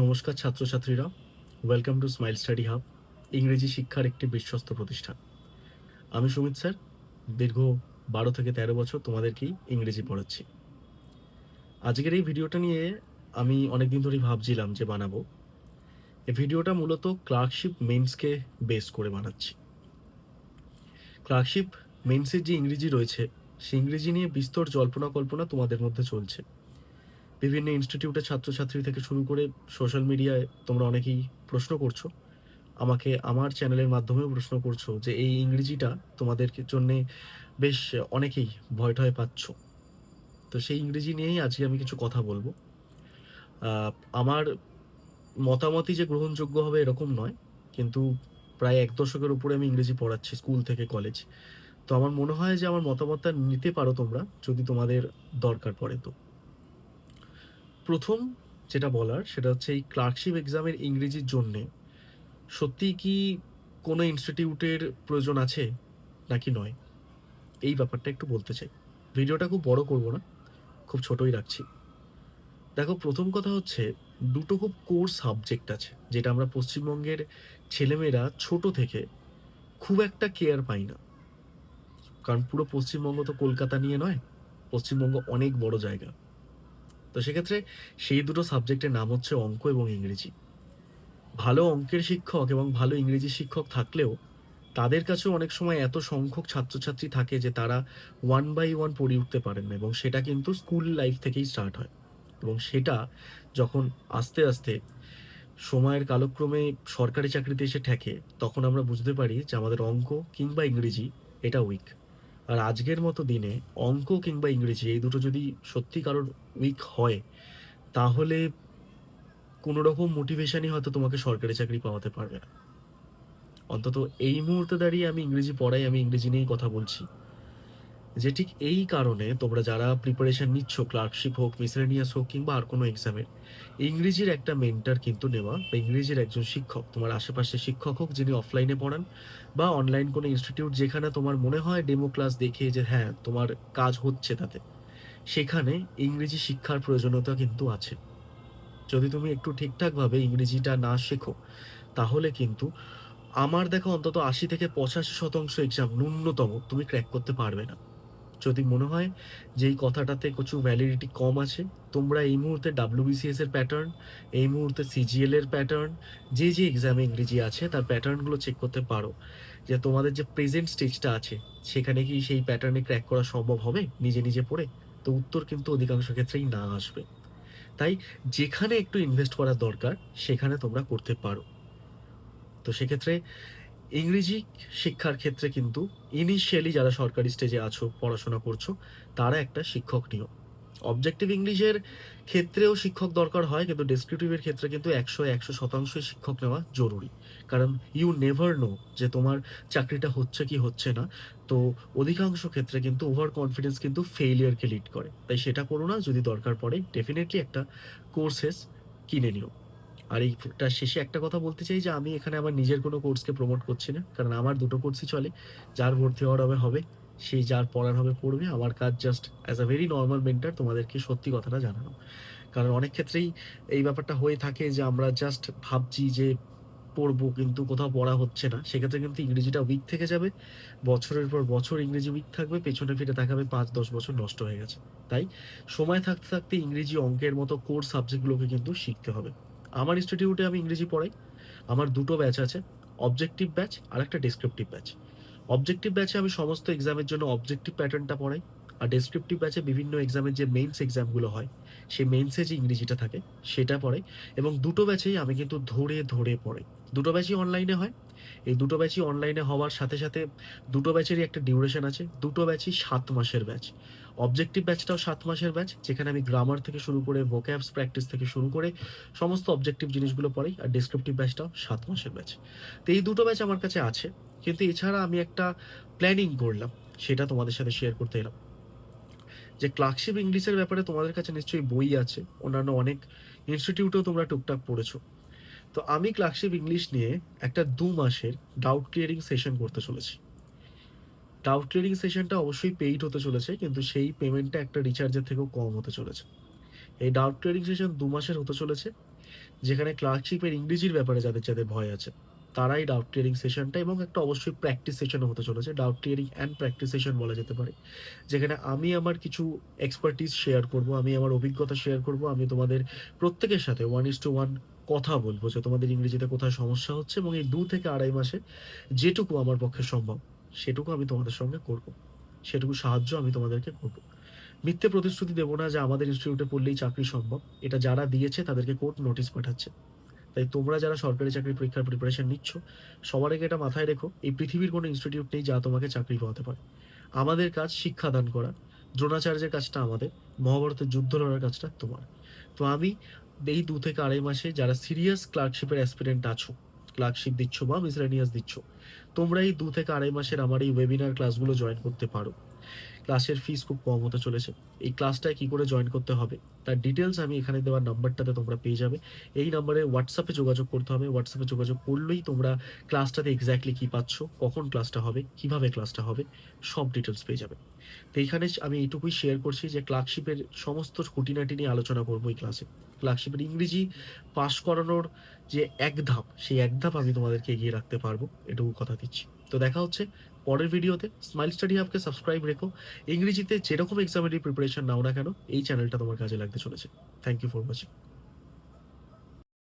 নমস্কার ছাত্রছাত্রীরা welcome to smile study hub ইংরেজি শিক্ষার একটি বিশ্বস্ত প্রতিষ্ঠান। আমি সুমিত স্যার, দীর্ঘ বারো থেকে তেরো বছর তোমাদেরকেই ইংরেজি পড়াচ্ছি। আজকের এই ভিডিওটা নিয়ে আমি অনেকদিন ধরেই ভাবছিলাম যে বানাবো। এই ভিডিওটা মূলত ক্লার্কশিপ মেন্সকে বেস করে বানাচ্ছি। ক্লার্কশিপ মেন্সের যে ইংরেজি রয়েছে, সেই ইংরেজি নিয়ে বিস্তর জল্পনা কল্পনা তোমাদের মধ্যে চলছে। বিভিন্ন ইনস্টিটিউটের ছাত্রছাত্রী থেকে শুরু করে সোশ্যাল মিডিয়ায় তোমরা অনেকেই প্রশ্ন করছ। আমাকে আমার চ্যানেলের মাধ্যমেও প্রশ্ন করছ যে এই ইংরেজিটা তোমাদের জন্যে বেশ অনেকেই ভয় টয় পাচ্ছ। তো সেই ইংরেজি নিয়েই আজকে আমি কিছু কথা বলব। আমার মতামতই যে গ্রহণযোগ্য হবে এরকম নয়, কিন্তু প্রায় এক দশকের উপরে আমি ইংরেজি পড়াচ্ছি স্কুল থেকে কলেজ তো আমার মনে হয় যে আমার মতামতটা নিতে পারো তোমরা যদি তোমাদের দরকার পড়ে তো। প্রথম যেটা বলার, সেটা হচ্ছে এই ক্লার্কশিপ এক্সামের ইংরেজির জন্যে সত্যি কি কোনো ইনস্টিটিউটের প্রয়োজন আছে নাকি নয়? এই ব্যাপারটা একটু বলতে চাই। ভিডিওটা খুব বড় করব না, খুব ছোটই রাখছি। দেখো, প্রথম কথা হচ্ছে দুটো খুব কোর সাবজেক্ট আছে, যেটা আমরা পশ্চিমবঙ্গের ছেলেমেয়েরা ছোট থেকে খুব একটা কেয়ার পাই না। কারণ পুরো পশ্চিমবঙ্গ তো কলকাতা নিয়ে নয়, পশ্চিমবঙ্গ অনেক বড় জায়গা। তো সেক্ষেত্রে সেই দুটো সাবজেক্টের নাম হচ্ছে অঙ্ক এবং ইংরেজি। ভালো অঙ্কের শিক্ষক এবং ভালো ইংরেজি শিক্ষক থাকলেও তাদের কাছেও অনেক সময় এত সংখ্যক ছাত্রছাত্রী থাকে যে তারা ওয়ান বাই ওয়ান পড়ে উঠতে পারেন না এবং সেটা কিন্তু স্কুল লাইফ থেকেই স্টার্ট হয়। এবং সেটা যখন আস্তে আস্তে সময়ের কালক্রমে সরকারি চাকরিতে এসে ঠেকে, তখন আমরা বুঝতে পারি যে আমাদের অঙ্ক কিংবা ইংরেজি এটা উইক আর আজকের মতো দিনে অঙ্ক কিংবা ইংরেজি এই দুটো যদি সত্যি কারোর উইক হয়, তাহলে কোনো রকম মোটিভেশনই হয়তো তোমাকে সরকারি চাকরি পাওয়াতে পারবে না। অন্তত এই মুহূর্তে দাঁড়িয়ে আমি ইংরেজি পড়াই, আমি ইংরেজি নিয়েই কথা বলছি। যে ঠিক এই কারণে তোমরা যারা প্রিপারেশন নিচ্ছ ক্লার্কশিপ হোক মিসলেনিয়াস হোক কিংবা আর কোনো এক্সামের ইংরেজির একটা মেন্টার কিন্তু নেওয়া বা ইংরেজির একজন শিক্ষক, তোমার আশেপাশে শিক্ষক হোক যিনি অফলাইনে পড়ান বা অনলাইন কোনো ইনস্টিটিউট যেখানে তোমার মনে হয় ডেমো ক্লাস দেখে যে হ্যাঁ তোমার কাজ হচ্ছে তাতে, সেখানে ইংরেজি শিক্ষার প্রয়োজনীয়তা কিন্তু আছে। যদি তুমি একটু ঠিকঠাকভাবে ইংরেজিটা না শেখো, তাহলে কিন্তু আমার দেখো অন্তত আশি থেকে পঁচাশি শতাংশ এক্সাম ন্যূনতম তুমি ক্র্যাক করতে পারবে না। যদি মনে হয় যে এই কথাটাতে কিছু ভ্যালিডিটি কম আছে, তোমরা এই মুহূর্তে ডাব্লিউবিসিএস এর প্যাটার্ন এই মুহূর্তে সিজিএল এর প্যাটার্ন যে যে এক্সামে ইংরেজি আছে তার প্যাটার্নগুলো চেক করতে পারো। যে তোমাদের যে প্রেজেন্ট স্টেজটা আছে, সেখানে কি সেই প্যাটার্নে ক্র্যাক করা সম্ভব হবে? নিজে নিজে পড়ে? তো উত্তর কিন্তু অধিকাংশ ক্ষেত্রেই না আসবে। তাই যেখানে একটু ইনভেস্ট করার দরকার, সেখানে তোমরা করতে পারো। তো সেক্ষেত্রে ইংরেজি শিক্ষার ক্ষেত্রে কিন্তু ইনিশিয়ালি যারা সরকারি স্টেজে আছো, পড়াশোনা করছ, তারা একটা শিক্ষক নিও। অবজেক্টিভ ইংলিশের ক্ষেত্রেও শিক্ষক দরকার হয়, কিন্তু ডেসক্রিপটিভের ক্ষেত্রে কিন্তু একশো একশো শতাংশই শিক্ষক নেওয়া জরুরি। কারণ ইউ নেভার নো যে তোমার চাকরিটা হচ্ছে কি হচ্ছে না। তো অধিকাংশ ক্ষেত্রে কিন্তু ওভার কনফিডেন্স কিন্তু ফেইলিয়ারকে লিড করে। তাই সেটা করো না, যদি দরকার পড়ে ডেফিনেটলি একটা কোর্সেস কিনে নিও। আর এইটা শেষে একটা কথা বলতে চাই যে আমি এখানে আমার নিজের কোনো কোর্সকে প্রমোট করছি না। কারণ আমার দুটো কোর্সই চলে। যার ভর্তি হওয়ার হবে হবে। সেই যার পড়ার হবে, পড়বে। আমার কাজ just as a very normal mentor তোমাদেরকে সত্যি কথাটা জানানো। কারণ অনেক ক্ষেত্রেই এই ব্যাপারটা হয়ে থাকে যে আমরা জাস্ট ভাবছি যে পড়ব কিন্তু কোথাও পড়া হচ্ছে না। সেক্ষেত্রে কিন্তু ইংরেজিটা উইক থেকে যাবে। বছরের পর বছর ইংরেজি উইক থাকবে। পেছনে ফিরে তাকাবে পাঁচ, দশ বছর নষ্ট হয়ে গেছে। তাই সময় থাকতে থাকতে ইংরেজি অঙ্কের মতো কোর সাবজেক্টগুলোকে কিন্তু শিখতে হবে। আমার ইনস্টিটিউটে আমি ইংরেজি পড়াই, আমার দুটো ব্যাচ আছে অবজেক্টিভ ব্যাচ আর একটা ডেসক্রিপটিভ ব্যাচ অবজেক্টিভ ব্যাচে আমি সমস্ত এক্সামের জন্য অবজেক্টিভ প্যাটার্নটা পড়াই আর ডেসক্রিপটিভ ব্যাচে বিভিন্ন এক্সামের যে মেইনস এক্সামগুলো হয়, সেই মেইনসে যে ইংরেজিটা থাকে, সেটা পড়াই এবং দুটো ব্যাচেই আমি কিন্তু ধরে ধরে পড়াই। দুটো ব্যাচই অনলাইনে হয়, এই দুটো ব্যাচই অনলাইনে হওয়ার সাথে সাথে দুটো ব্যাচেরই একটা ডিউরেশন আছে, দুটো ব্যাচই সাত মাসের ব্যাচ অবজেক্টিভ ব্যাচটাও সাত মাসের ব্যাচ যেখানে আমি গ্রামার থেকে শুরু করে ভোক্যাবস প্র্যাকটিস থেকে শুরু করে সমস্ত অবজেক্টিভ জিনিসগুলো পড়াই আর ডেসক্রিপটিভ ব্যাচটাও সাত মাসের ব্যাচ তো এই দুটো ব্যাচ আমার কাছে আছে, কিন্তু এছাড়া আমি একটা প্ল্যানিং করলাম, সেটা তোমাদের সাথে শেয়ার করতে এলাম। যে ক্লার্কশিপ ইংলিশের ব্যাপারে তোমাদের কাছে নিশ্চয়ই বই আছে, অন্যান্য অনেক ইনস্টিটিউটেও তোমরা টুকটাক পড়েছো। তো আমি ক্লার্কশিপ ইংলিশ নিয়ে একটা দু মাসের ডাউট ক্লিয়ারিং সেশন করতে চলেছি। ডাউট ক্লিয়ারিং সেশনটা অবশ্যই পেইড হতে চলেছে, কিন্তু সেই পেমেন্টটা একটা রিচার্জের থেকেও কম হতে চলেছে। এই ডাউট ক্লিয়ারিং সেশন দু মাসের হতে চলেছে, যেখানে ক্লার্কশিপের ইংরেজির ব্যাপারে যাদের যাদের ভয় আছে, তারাই ডাউট ক্লিয়ারিং সেশনটা এবং একটা অবশ্যই প্র্যাকটিস সেশনও হতে চলেছে, doubt clearing and practice session বলা যেতে পারে, যেখানে আমি আমার কিছু এক্সপার্টিস শেয়ার করব, আমি আমার অভিজ্ঞতা শেয়ার করব, আমি তোমাদের প্রত্যেকের সাথে ওয়ান ইস টু ওয়ান কথা বলব যে তোমাদের ইংরেজিতে কোথায় সমস্যা হচ্ছে এবং এই দু থেকে আড়াই মাসে যেটুকু আমার পক্ষে সম্ভব। সেটুকু আমি তোমাদের সঙ্গে করব। সেটুকু সাহায্য আমি তোমাদেরকে করব। মিথ্যে প্রতিশ্রুতি দেবো না যে আমাদের ইনস্টিটিউটে পড়লেই চাকরি সম্ভব। এটা যারা দিয়েছে তাদেরকে কোর্ট নোটিশ পাঠাচ্ছে। তাই তোমরা যারা সরকারি চাকরি পরীক্ষার প্রিপারেশন নিচ্ছ, সবার আগে এটা মাথায় রেখো, এই পৃথিবীর কোনো ইনস্টিটিউট নেই যা তোমাকে চাকরি পাওয়াতে পারে। আমাদের কাজ শিক্ষাদান করা। দ্রোণাচার্যের কাজটা আমাদের, মহাভারতের যুদ্ধ লড়ার কাজটা তোমার। তো আমি এই দু থেকে আড়াই মাসে যারা সিরিয়াস ক্লার্কশিপের অ্যাসপিরেন্ট আছো ক্লার্কশিপ দিচ্ছ বা মিসলেনিয়াস দিচ্ছ, তোমরা এই দু থেকে আড়াই মাসের আমার এই ওয়েবিনার ক্লাসগুলো জয়েন করতে পারো। ক্লাসের ফিস খুব কম হতে চলেছে। এই ক্লাসটায় কি করে জয়েন করতে হবে? তার ডিটেলস আমি এখানে দেওয়ার নাম্বারটাতে তোমরা পেয়ে যাবে। এই নাম্বারে হোয়াটসঅ্যাপে যোগাযোগ করতে হবে। হোয়াটসঅ্যাপে যোগাযোগ করলেই তোমরা ক্লাসটাতে এক্স্যাক্টলি কী পাচ্ছ, কখন ক্লাসটা হবে, কীভাবে ক্লাসটা হবে, সব ডিটেলস পেয়ে যাবে। তো এইখানে আমি এইটুকুই শেয়ার করছি যে ক্লার্কশিপের সমস্ত খুঁটিনাটি নিয়ে আলোচনা করব এই ক্লাসে ক্লার্কশিপের ইংরেজি পাশ করানোর যে এক ধাপ, সেই এক ধাপ আমি তোমাদেরকে এগিয়ে রাখতে পারব, এটুকু কথা দিচ্ছি। তো দেখা হচ্ছে পরের ভিডিওতে। স্মাইল স্টাডি হাবকে সাবস্ক্রাইব রেখো। ইংরেজিতে যেরকম এক্সামের প্রিপারেশন নাও না কেন, এই চ্যানেলটা তোমার কাজে লাগতে চলেছে। Thank you for watching